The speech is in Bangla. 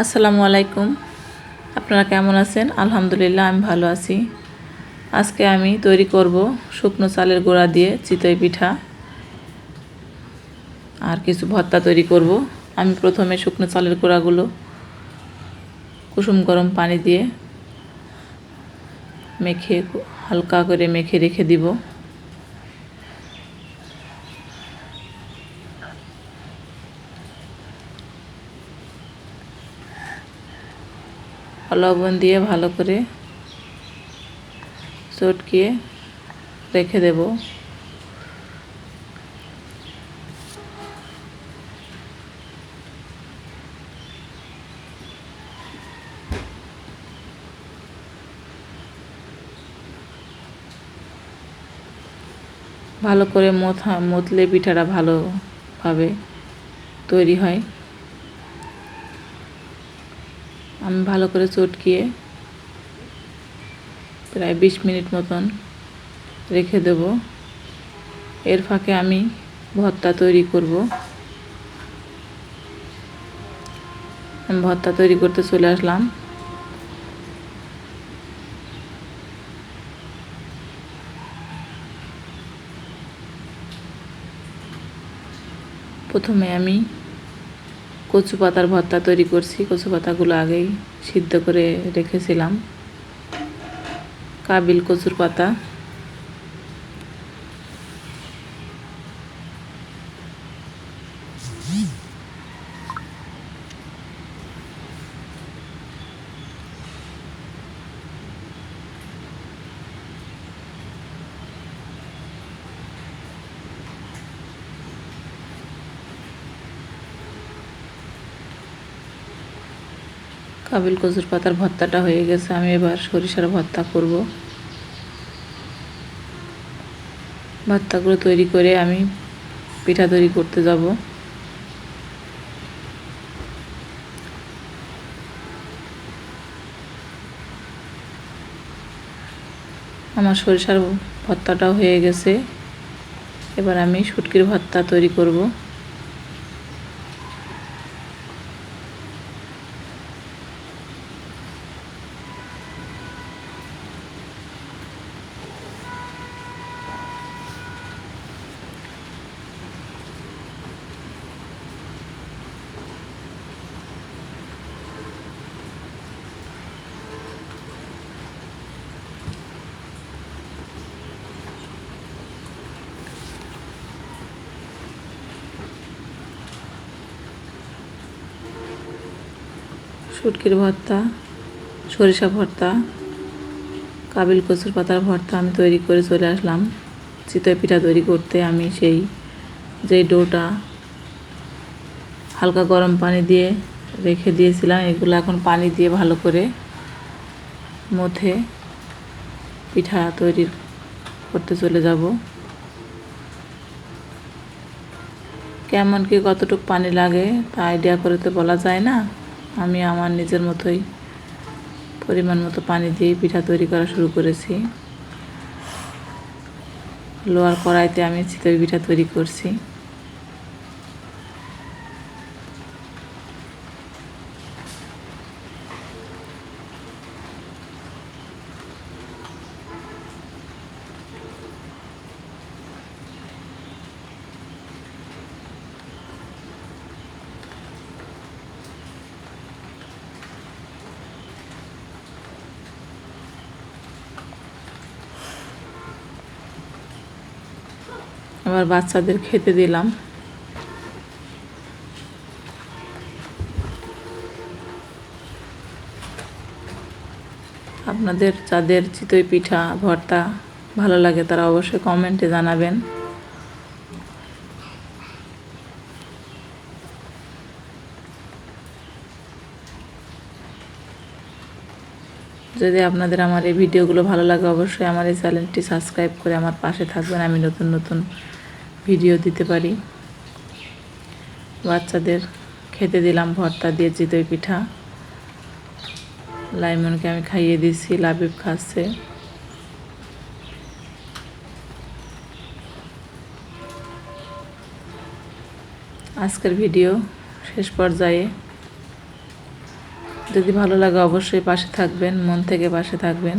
আসসালামু আলাইকুম। আপনারা কেমন আছেন? আলহামদুলিল্লাহ, আমি ভালো আছি। আজকে আমি তৈরি করব শুকনো চালের গোড়া দিয়ে চিতই পিঠা। আর কিছু ভর্তা তৈরি করব। আমি প্রথমে শুকনো চালের গোড়াগুলো কুসুম গরম পানি দিয়ে মেখে হালকা করে মেখে রেখে দিব। লবণ দিয়ে ভালো করে চটকিয়ে রেখে দেব। ভালো করে মথা মতলে পিঠাটা ভালোভাবে তৈরি হয়। আমি ভালো করে চটকিয়ে প্রায় বিশ মিনিট মতন রেখে দেব। এর ফাঁকে আমি ভর্তা তৈরি করব। আমি ভর্তা তৈরি করতে চলে আসলাম। প্রথমে আমি কচু পাতার ভর্তা তৈরি করছি কচু পাতাগুলো আগেই সিদ্ধ করে রেখেছিলাম। কাবিল কচুর পাতা। কাবিল কচুর পাতার ভর্তাটা হয়ে গেছে, আমি এবার সরিষার ভর্তা করব। ভর্তাগুলো তৈরি করে আমি পিঠা তৈরি করতে যাব। আমার সরিষার ভর্তাটাও হয়ে গেছে। এবার আমি শুটকির ভর্তা তৈরি করব। শুটকির ভর্তা, সরিষা ভর্তা, কাবিল কচুর পাতার ভর্তা আমি তৈরি করে চলে আসলাম। চিতই পিঠা তৈরি করতে আমি সেই, যেই ডোটা হালকা গরম পানি দিয়ে রেখে দিয়েছিলাম। এগুলো এখন পানি দিয়ে ভালো করে মধ্যে পিঠা তৈরি করতে চলে যাব। কেমন কি কতটুকু পানি লাগে তা আইডিয়া করে তো বলা যায় না। আমি আমার নিজের মতোই পরিমাণ মতো পানি দিয়ে পিঠা তৈরি করা শুরু করেছি। লোয়ার কড়াইতে আমি চিতই পিঠা তৈরি করছি। আবার বাচ্চাদের খেতে দিলাম। আপনাদের যাদের চিতই পিঠা, ভর্তা ভালো লাগে তারা অবশ্যই কমেন্টে জানাবেন। যদি আপনাদের আমার এই ভিডিওগুলো ভালো লাগে অবশ্যই আমার এই চ্যানেলটি সাবস্ক্রাইব করে আমার পাশে থাকবেন। আমি নতুন নতুন ভিডিও দিতে পারি। বাচ্চাদের খেতে দিলাম ভর্তা দিয়ে চিতই পিঠা। লাইমনকে আমি খাইয়ে দিচ্ছি লাবিব খাচ্ছে। আজকের ভিডিও শেষ পর্যায়ে। যদি ভালো লাগে অবশ্যই পাশে থাকবেন, মন থেকে পাশে থাকবেন।